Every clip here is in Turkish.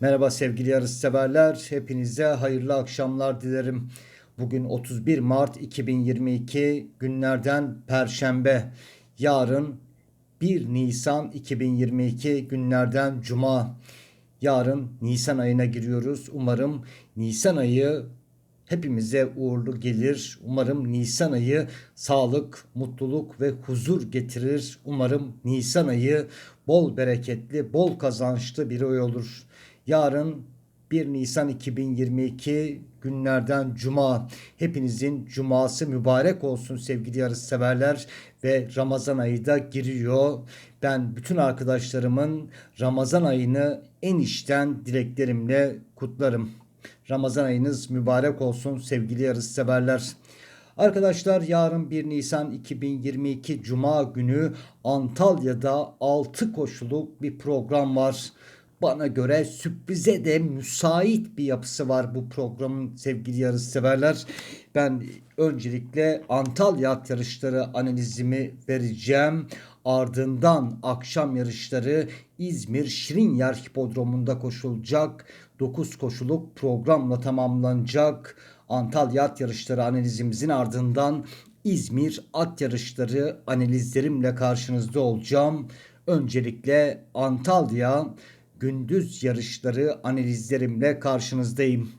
Merhaba sevgili yarışseverler. Hepinize hayırlı akşamlar dilerim. Bugün 31 Mart 2022 günlerden Perşembe. Yarın 1 Nisan 2022 günlerden Cuma. Yarın Nisan ayına giriyoruz. Umarım Nisan ayı hepimize uğurlu gelir. Umarım Nisan ayı sağlık, mutluluk ve huzur getirir. Umarım Nisan ayı bol bereketli, bol kazançlı bir ay olur. Yarın 1 Nisan 2022 günlerden cuma. Hepinizin cuması mübarek olsun sevgili yarışseverler ve Ramazan ayı da giriyor. Ben bütün arkadaşlarımın Ramazan ayını en içten dileklerimle kutlarım. Ramazan ayınız mübarek olsun sevgili yarışseverler. Arkadaşlar yarın 1 Nisan 2022 Cuma günü Antalya'da 6 koşuluk bir program var. Bana göre sürprize de müsait bir yapısı var bu programın sevgili yarışseverler. Ben öncelikle Antalya at yarışları analizimi vereceğim. Ardından akşam yarışları İzmir Şirinyer Hipodromu'nda koşulacak. 9 koşuluk programla tamamlanacak. Antalya at yarışları analizimizin ardından İzmir at yarışları analizlerimle karşınızda olacağım. Öncelikle Antalya gündüz yarışları analizlerimle karşınızdayım.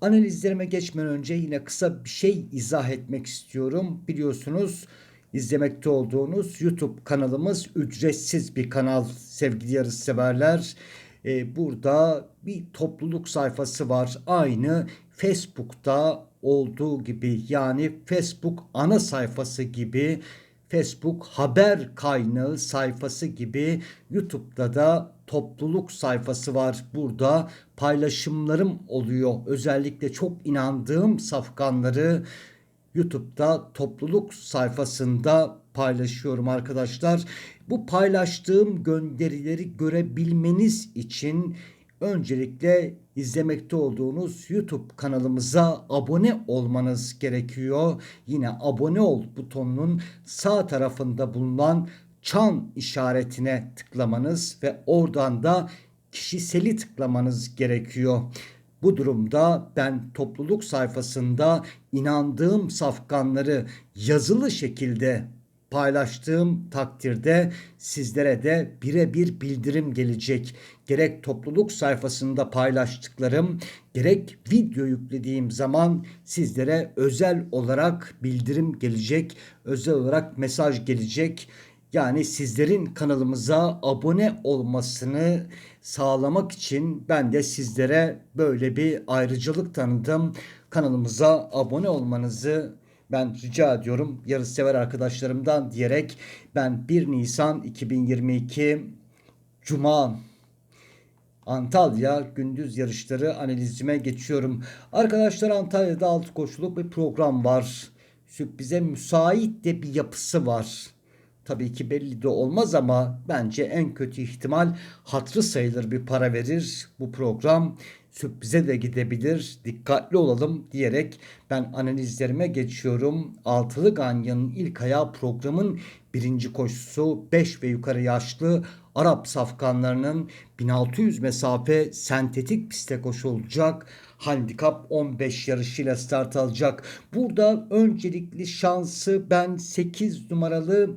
Analizlerime geçmeden önce yine kısa bir şey izah etmek istiyorum. Biliyorsunuz izlemekte olduğunuz YouTube kanalımız ücretsiz bir kanal sevgili yarışseverler. Ee, burada bir topluluk sayfası var. Aynı Facebook'ta olduğu gibi yani Facebook ana sayfası gibi Facebook haber kaynağı sayfası gibi YouTube'da da topluluk sayfası var. Burada paylaşımlarım oluyor. Özellikle çok inandığım safkanları YouTube'da topluluk sayfasında paylaşıyorum arkadaşlar. Bu paylaştığım gönderileri görebilmeniz için öncelikle izlemekte olduğunuz YouTube kanalımıza abone olmanız gerekiyor. Yine abone ol butonunun sağ tarafında bulunan çan işaretine tıklamanız ve oradan da kişiseli tıklamanız gerekiyor. Bu durumda ben topluluk sayfasında inandığım safkanları yazılı şekilde paylaştığım takdirde sizlere de birebir bildirim gelecek. Gerek topluluk sayfasında paylaştıklarım, gerek video yüklediğim zaman sizlere özel olarak bildirim gelecek, özel olarak mesaj gelecek. Yani sizlerin kanalımıza abone olmasını sağlamak için ben de sizlere böyle bir ayrıcalık tanıdım. Kanalımıza abone olmanızı ben rica ediyorum yarışsever arkadaşlarımdan diyerek ben 1 Nisan 2022 Cuma Antalya gündüz yarışları analizime geçiyorum. Arkadaşlar Antalya'da 6 koşuluk bir program var. Sürprize müsait de bir yapısı var. Tabii ki belli de olmaz ama bence en kötü ihtimal hatrı sayılır bir para verir bu program. Sürprize de gidebilir. Dikkatli olalım diyerek ben analizlerime geçiyorum. Altılı Ganyan'ın ilk ayağı programın birinci koşusu 5 ve yukarı yaşlı Arap safkanlarının 1600 mesafe sentetik piste koşulacak. Handikap 15 yarışıyla start alacak. Burada öncelikli şansı ben 8 numaralı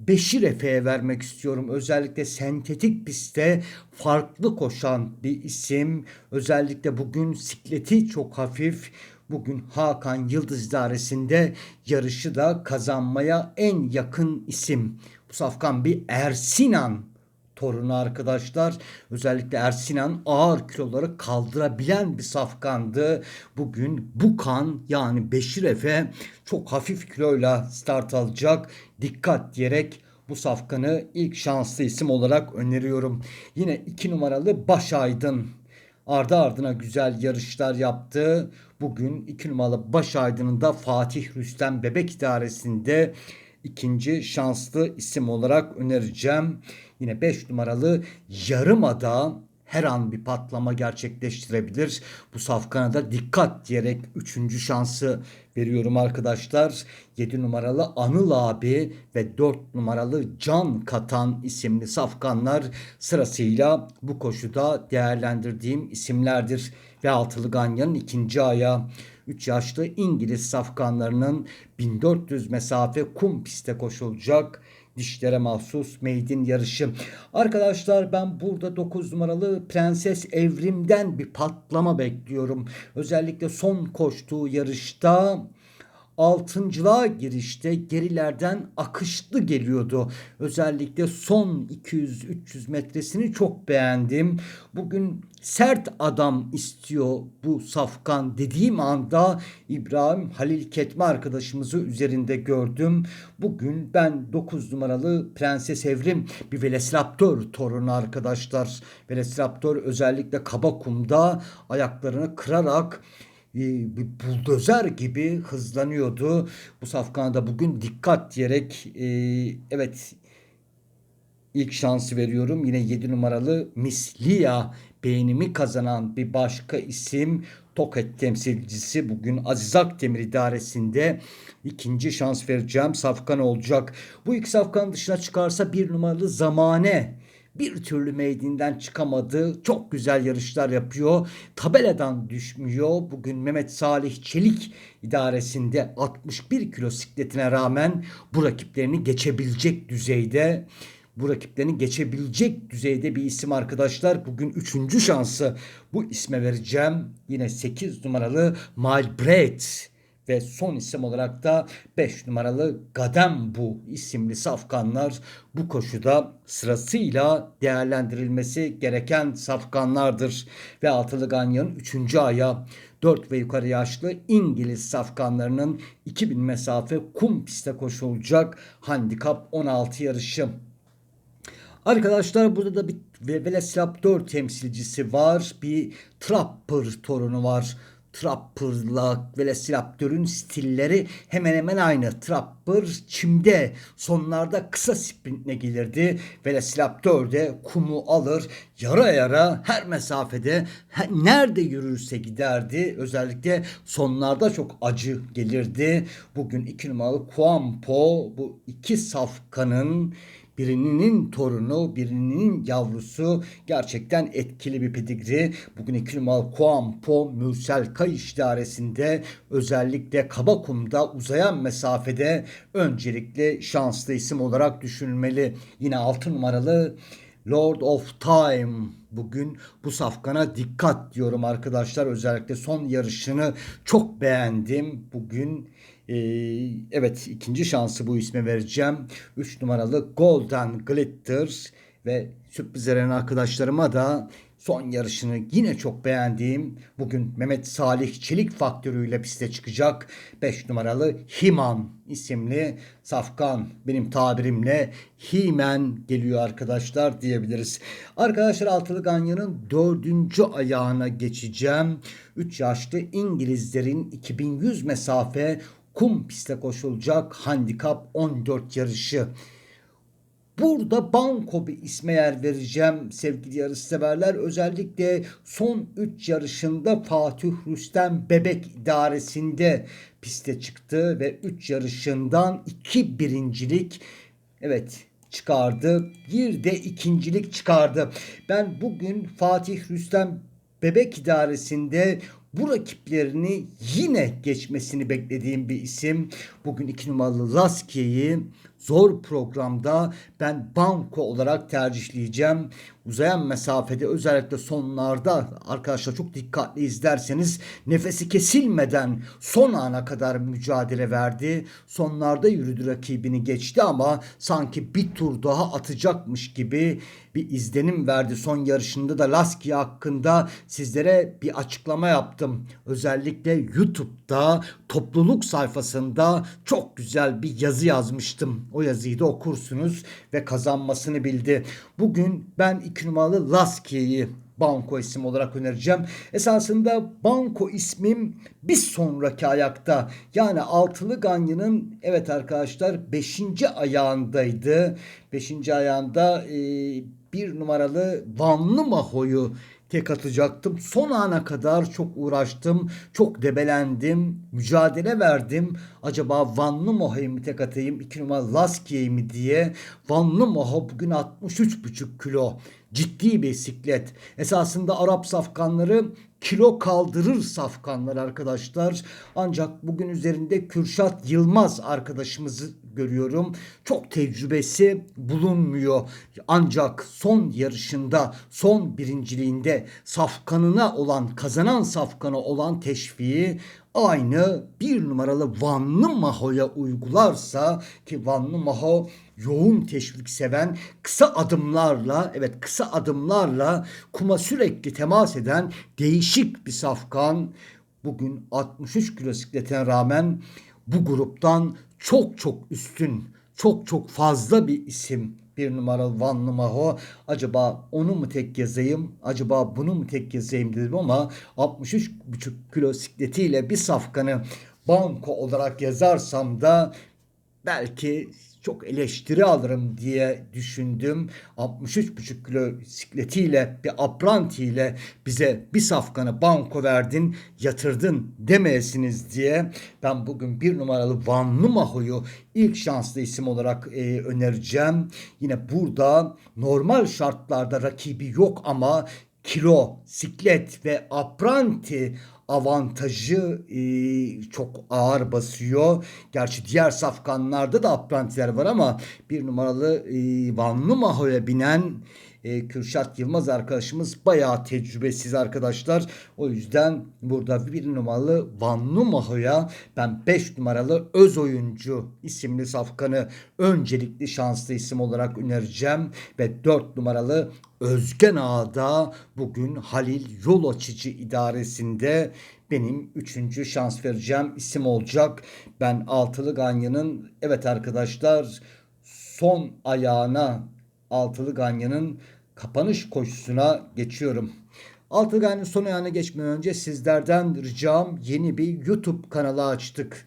Beşir Efe'ye vermek istiyorum. Özellikle sentetik pistte farklı koşan bir isim. Özellikle bugün sikleti çok hafif. Bugün Hakan Yıldız idaresinde yarışı da kazanmaya en yakın isim. Bu safkan bir Ersinan torunu arkadaşlar. Özellikle Ersinan ağır kiloları kaldırabilen bir safkandı. Bugün bu kan yani Beşir Efe çok hafif kiloyla start alacak. Dikkat diyerek bu safkanı ilk şanslı isim olarak öneriyorum. Yine iki numaralı Baş Aydın ardı ardına güzel yarışlar yaptı. Bugün iki numaralı Baş Aydın'ın da Fatih Rüstem Bebek İdaresi'nde ikinci şanslı isim olarak önereceğim. Yine 5 numaralı Yarımada her an bir patlama gerçekleştirebilir. Bu safkana da dikkat diyerek 3. şansı veriyorum arkadaşlar. 7 numaralı Anıl abi ve 4 numaralı Can Katan isimli safkanlar sırasıyla bu koşuda değerlendirdiğim isimlerdir. Ve altılı ganyanın ikinci ayağı 3 yaşlı İngiliz safkanlarının 1400 mesafe kum piste koşulacak dişlere mahsus meydin yarışı. Arkadaşlar ben burada 9 numaralı Prenses Evrim'den bir patlama bekliyorum. Özellikle son koştuğu yarışta altıncılığa girişte gerilerden akışlı geliyordu. Özellikle son 200-300 metresini çok beğendim. Bugün sert adam istiyor bu safkan dediğim anda İbrahim Halil Ketme arkadaşımızı üzerinde gördüm. Bugün ben 9 numaralı Prenses Evrim bir Velociraptor torunu arkadaşlar. Velociraptor özellikle Kabakum'da ayaklarını kırarak bir buldozer gibi hızlanıyordu. Bu safkana da bugün dikkat diyerek e, evet ilk şansı veriyorum. Yine 7 numaralı Mislia beğenimi kazanan bir başka isim Tokat temsilcisi bugün Aziz Akdemir idaresinde ikinci şans vereceğim safkan olacak. Bu iki safkan dışına çıkarsa bir numaralı Zamane bir türlü meydinden çıkamadı. Çok güzel yarışlar yapıyor. Tabeladan düşmüyor. Bugün Mehmet Salih Çelik idaresinde 61 kilo sikletine rağmen bu rakiplerini geçebilecek düzeyde bu rakiplerini geçebilecek düzeyde bir isim arkadaşlar. Bugün üçüncü şansı bu isme vereceğim. Yine 8 numaralı Malbret ve son isim olarak da 5 numaralı Gadembu isimli safkanlar bu koşuda sırasıyla değerlendirilmesi gereken safkanlardır. Ve altılı ganyanın 3. aya 4 ve yukarı yaşlı İngiliz safkanlarının 2000 mesafe kum piste koşulacak handikap 16 yarışı. Arkadaşlar burada da bir Velociraptor temsilcisi var. Bir Trapper torunu var. Trapper'la Velociraptor'un stilleri hemen hemen aynı. Trapper çimde sonlarda kısa sprintle gelirdi. Velociraptor de kumu alır. Yara yara her mesafede nerede yürürse giderdi. Özellikle sonlarda çok acı gelirdi. Bugün iki numaralı Kuampo bu iki safkanın birinin torunu, birinin yavrusu gerçekten etkili bir pedigri. Bugün numaralı Kuampo Mürsel Kayış idaresinde özellikle Kabakum'da uzayan mesafede öncelikle şanslı isim olarak düşünülmeli. Yine 6 numaralı Lord of Time bugün bu safkana dikkat diyorum arkadaşlar. Özellikle son yarışını çok beğendim. Bugün ee, evet ikinci şansı bu isme vereceğim. 3 numaralı Golden Glitter ve sürpriz arkadaşlarıma da son yarışını yine çok beğendiğim bugün Mehmet Salih Çelik faktörüyle piste çıkacak 5 numaralı Himan isimli safkan benim tabirimle Himen geliyor arkadaşlar diyebiliriz. Arkadaşlar altılı ganyanın dördüncü ayağına geçeceğim. 3 yaşlı İngilizlerin 2100 mesafe kum piste koşulacak handikap 14 yarışı. Burada banko bir isme yer vereceğim sevgili yarışseverler. Özellikle son 3 yarışında Fatih Rüstem Bebek idaresinde piste çıktı ve 3 yarışından 2 birincilik evet çıkardı. Bir de ikincilik çıkardı. Ben bugün Fatih Rüstem Bebek idaresinde bu rakiplerini yine geçmesini beklediğim bir isim. Bugün iki numaralı Laski'yi zor programda ben banko olarak tercihleyeceğim. Uzayan mesafede özellikle sonlarda arkadaşlar çok dikkatli izlerseniz nefesi kesilmeden son ana kadar mücadele verdi. Sonlarda yürüdü rakibini geçti ama sanki bir tur daha atacakmış gibi bir izlenim verdi. Son yarışında da Laski hakkında sizlere bir açıklama yaptım. Özellikle YouTube'da topluluk sayfasında çok güzel bir yazı yazmıştım. O yazıyı da okursunuz ve kazanmasını bildi. Bugün ben iki numaralı Laski'yi Banko isim olarak önereceğim. Esasında Banko ismim bir sonraki ayakta yani altılı Ganyan'ın evet arkadaşlar 5. ayağındaydı. 5. ayağında e, bir numaralı Vanlı Maho'yu tek atacaktım. Son ana kadar çok uğraştım. Çok debelendim. Mücadele verdim. Acaba Vanlı Maho'yu mu tek atayım? 2 numara Laskiye'yi mi diye. Vanlı Maho bugün 63,5 kilo. Ciddi bir siklet. Esasında Arap safkanları kilo kaldırır safkanlar arkadaşlar. Ancak bugün üzerinde Kürşat Yılmaz arkadaşımızı görüyorum. Çok tecrübesi bulunmuyor. Ancak son yarışında, son birinciliğinde safkanına olan, kazanan safkanı olan teşviği aynı bir numaralı Vanlı Maho'ya uygularsa ki Vanlı Maho yoğun teşvik seven kısa adımlarla evet kısa adımlarla kuma sürekli temas eden değişik bir safkan bugün 63 kilo sikletine rağmen bu gruptan çok çok üstün çok çok fazla bir isim bir numaralı Vanlı Maho. Acaba onu mu tek yazayım? Acaba bunu mu tek yazayım dedim ama 63,5 kilo sikletiyle bir safkanı banko olarak yazarsam da belki çok eleştiri alırım diye düşündüm. 63,5 kilo sikletiyle bir aprantiyle bize bir safkanı banko verdin yatırdın demeyesiniz diye ben bugün bir numaralı Vanlı Maho'yu ilk şanslı isim olarak e, önereceğim. Yine burada normal şartlarda rakibi yok ama kilo, siklet ve apranti avantajı e, çok ağır basıyor. Gerçi diğer safkanlarda da aprantiler var ama bir numaralı e, Vanlı Maho'ya binen e, Kürşat Yılmaz arkadaşımız bayağı tecrübesiz arkadaşlar. O yüzden burada bir numaralı Vanlı Maho'ya ben 5 numaralı öz oyuncu isimli safkanı öncelikli şanslı isim olarak önereceğim. Ve 4 numaralı Özgen Ağa'da bugün Halil Yol Açıcı idaresinde benim üçüncü şans vereceğim isim olacak. Ben Altılı Ganyan'ın evet arkadaşlar son ayağına Altılı Ganyan'ın kapanış koşusuna geçiyorum. Altılı Ganyan'ın son ayağına geçmeden önce sizlerden ricam yeni bir YouTube kanalı açtık.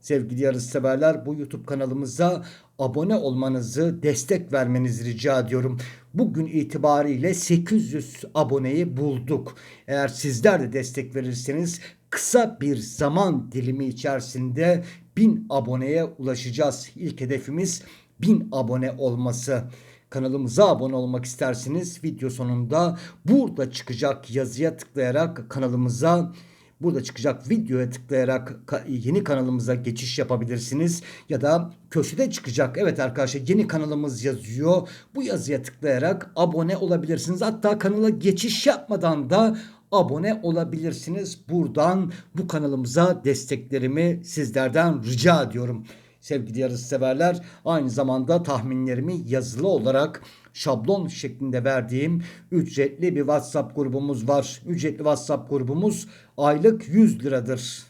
Sevgili yarışseverler bu YouTube kanalımıza abone olmanızı, destek vermenizi rica ediyorum. Bugün itibariyle 800 aboneyi bulduk. Eğer sizler de destek verirseniz kısa bir zaman dilimi içerisinde 1000 aboneye ulaşacağız. İlk hedefimiz 1000 abone olması. Kanalımıza abone olmak isterseniz video sonunda burada çıkacak yazıya tıklayarak kanalımıza Burada çıkacak videoya tıklayarak yeni kanalımıza geçiş yapabilirsiniz. Ya da köşede çıkacak evet arkadaşlar yeni kanalımız yazıyor. Bu yazıya tıklayarak abone olabilirsiniz. Hatta kanala geçiş yapmadan da abone olabilirsiniz. Buradan bu kanalımıza desteklerimi sizlerden rica ediyorum sevgili yarış severler. Aynı zamanda tahminlerimi yazılı olarak şablon şeklinde verdiğim ücretli bir WhatsApp grubumuz var. Ücretli WhatsApp grubumuz aylık 100 liradır.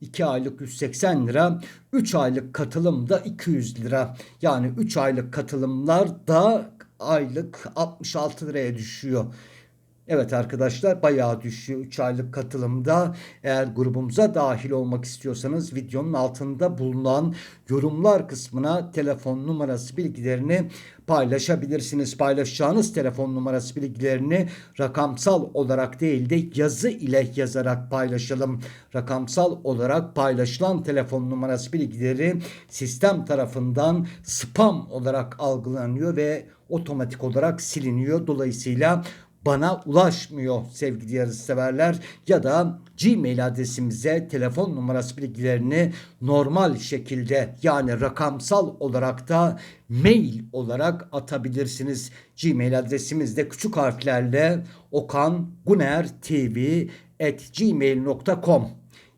2 aylık 180 lira, 3 aylık katılım da 200 lira. Yani 3 aylık katılımlar da aylık 66 liraya düşüyor. Evet arkadaşlar bayağı düşüyor 3 aylık katılımda. Eğer grubumuza dahil olmak istiyorsanız videonun altında bulunan yorumlar kısmına telefon numarası bilgilerini paylaşabilirsiniz. Paylaşacağınız telefon numarası bilgilerini rakamsal olarak değil de yazı ile yazarak paylaşalım. Rakamsal olarak paylaşılan telefon numarası bilgileri sistem tarafından spam olarak algılanıyor ve otomatik olarak siliniyor. Dolayısıyla bana ulaşmıyor sevgili yarışseverler ya da Gmail adresimize telefon numarası bilgilerini normal şekilde yani rakamsal olarak da mail olarak atabilirsiniz. Gmail adresimiz de küçük harflerle okan guner tv at gmail.com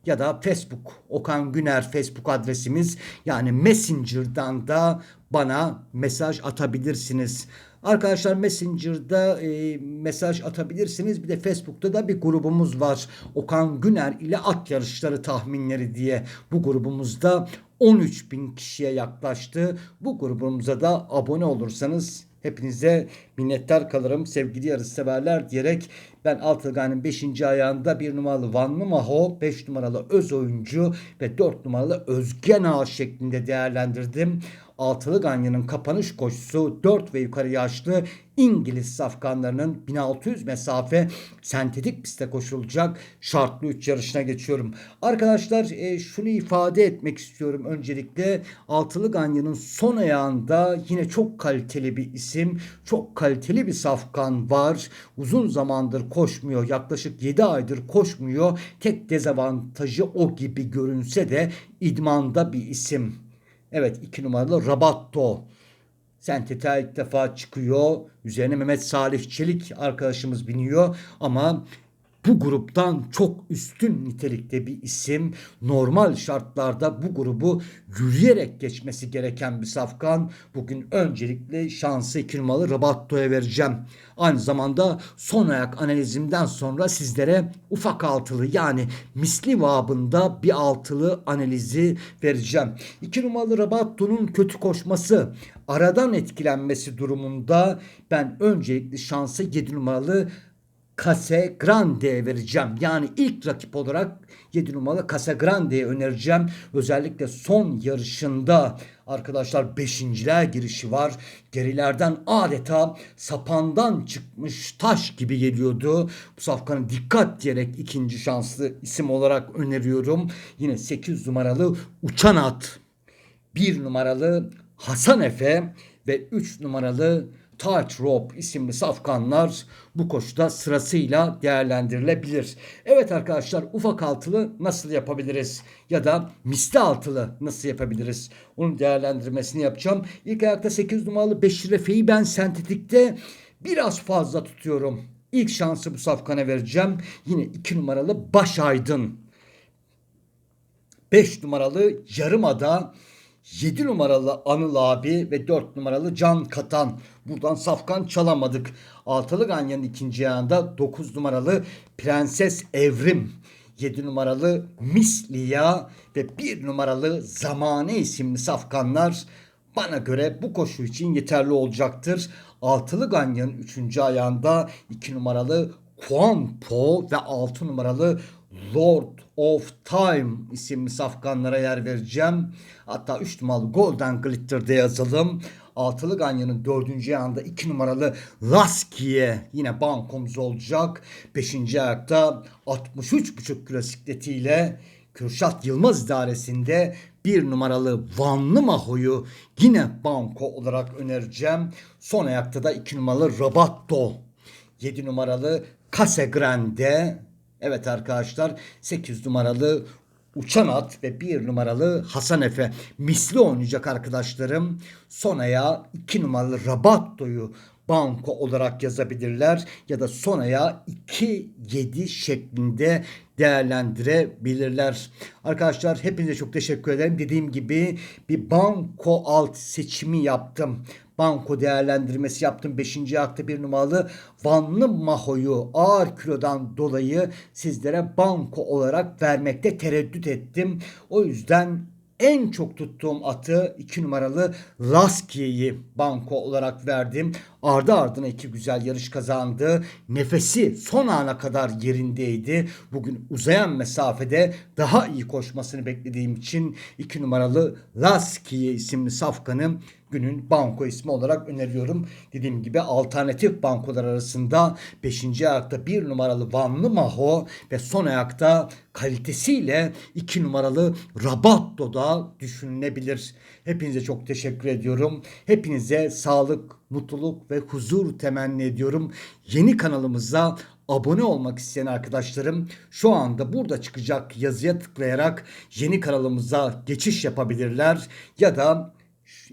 ya da Facebook Okan Güner Facebook adresimiz yani Messenger'dan da bana mesaj atabilirsiniz. Arkadaşlar Messenger'da e, mesaj atabilirsiniz. Bir de Facebook'ta da bir grubumuz var. Okan Güner ile at yarışları tahminleri diye. Bu grubumuzda 13 bin kişiye yaklaştı. Bu grubumuza da abone olursanız hepinize minnettar kalırım sevgili yarışseverler diyerek ben Altılgan'ın 5. ayağında bir numaralı Vanlı Maho, 5 numaralı Öz Oyuncu ve 4 numaralı Özgen Ağa şeklinde değerlendirdim. Altılı Ganyan'ın kapanış koşusu 4 ve yukarı yaşlı İngiliz safkanlarının 1600 mesafe sentetik pistte koşulacak şartlı 3 yarışına geçiyorum. Arkadaşlar e, şunu ifade etmek istiyorum öncelikle Altılı Ganyan'ın son ayağında yine çok kaliteli bir isim, çok kaliteli bir safkan var. Uzun zamandır koşmuyor. Yaklaşık 7 aydır koşmuyor. Tek dezavantajı o gibi görünse de idmanda bir isim. Evet iki numaralı Rabatto. Sentete ilk defa çıkıyor. Üzerine Mehmet Salih Çelik arkadaşımız biniyor. Ama bu gruptan çok üstün nitelikte bir isim. Normal şartlarda bu grubu yürüyerek geçmesi gereken bir safkan. Bugün öncelikle şansı iki numaralı Rabatto'ya vereceğim. Aynı zamanda son ayak analizimden sonra sizlere ufak altılı yani misli vabında bir altılı analizi vereceğim. İki numaralı Rabatto'nun kötü koşması, aradan etkilenmesi durumunda ben öncelikle şansı 7 numaralı Case Grande'ye vereceğim. Yani ilk rakip olarak 7 numaralı Case Grande'ye önereceğim. Özellikle son yarışında arkadaşlar beşinciler girişi var. Gerilerden adeta sapandan çıkmış taş gibi geliyordu. Bu safkanı dikkat diyerek ikinci şanslı isim olarak öneriyorum. Yine 8 numaralı Uçan At. 1 numaralı Hasan Efe ve 3 numaralı Touch Rope isimli safkanlar bu koşuda sırasıyla değerlendirilebilir. Evet arkadaşlar ufak altılı nasıl yapabiliriz ya da misli altılı nasıl yapabiliriz? Onun değerlendirmesini yapacağım. İlk ayakta 8 numaralı Beşir Efe'yi ben sentetikte biraz fazla tutuyorum. İlk şansı bu safkana vereceğim. Yine 2 numaralı Baş Aydın. 5 numaralı Yarımada 7 numaralı Anıl abi ve 4 numaralı Can Katan. Buradan safkan çalamadık. Altılı Ganyan'ın ikinci ayağında 9 numaralı Prenses Evrim. 7 numaralı Misliya ve 1 numaralı Zamane isimli safkanlar bana göre bu koşu için yeterli olacaktır. Altılı Ganyan'ın 3. ayağında 2 numaralı Quampo ve 6 numaralı Lord of Time isimli safkanlara yer vereceğim. Hatta 3 numaralı Golden Glitter'de yazalım. Altılı Ganyan'ın dördüncü ayağında 2 numaralı Laskiye yine bankomuz olacak. Beşinci ayakta 63,5 kilo sikletiyle Kürşat Yılmaz idaresinde bir numaralı Vanlı Maho'yu yine banko olarak önereceğim. Son ayakta da 2 numaralı Rabatto. 7 numaralı Case Grande Evet arkadaşlar 8 numaralı Uçan At ve 1 numaralı Hasan Efe misli oynayacak arkadaşlarım. Son ayağı 2 numaralı Rabatto'yu banko olarak yazabilirler ya da son ayağı 2-7 şeklinde değerlendirebilirler. Arkadaşlar hepinize çok teşekkür ederim. Dediğim gibi bir banko alt seçimi yaptım banko değerlendirmesi yaptım. 5. akta bir numaralı Vanlı Maho'yu ağır kilodan dolayı sizlere banko olarak vermekte tereddüt ettim. O yüzden en çok tuttuğum atı 2 numaralı Laskiye'yi banko olarak verdim. Ardı ardına iki güzel yarış kazandı. Nefesi son ana kadar yerindeydi. Bugün uzayan mesafede daha iyi koşmasını beklediğim için 2 numaralı Laskiye isimli safkanı günün banko ismi olarak öneriyorum. Dediğim gibi alternatif bankolar arasında 5. ayakta 1 numaralı Vanlı Maho ve son ayakta kalitesiyle 2 numaralı Rabatto da düşünülebilir. Hepinize çok teşekkür ediyorum. Hepinize sağlık, mutluluk ve huzur temenni ediyorum. Yeni kanalımıza abone olmak isteyen arkadaşlarım şu anda burada çıkacak yazıya tıklayarak yeni kanalımıza geçiş yapabilirler ya da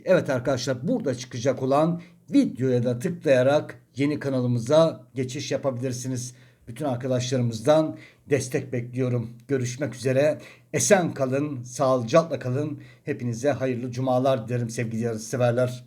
evet arkadaşlar burada çıkacak olan videoya da tıklayarak yeni kanalımıza geçiş yapabilirsiniz. Bütün arkadaşlarımızdan destek bekliyorum. Görüşmek üzere. Esen kalın, sağlıcakla kalın. Hepinize hayırlı cumalar dilerim sevgili severler.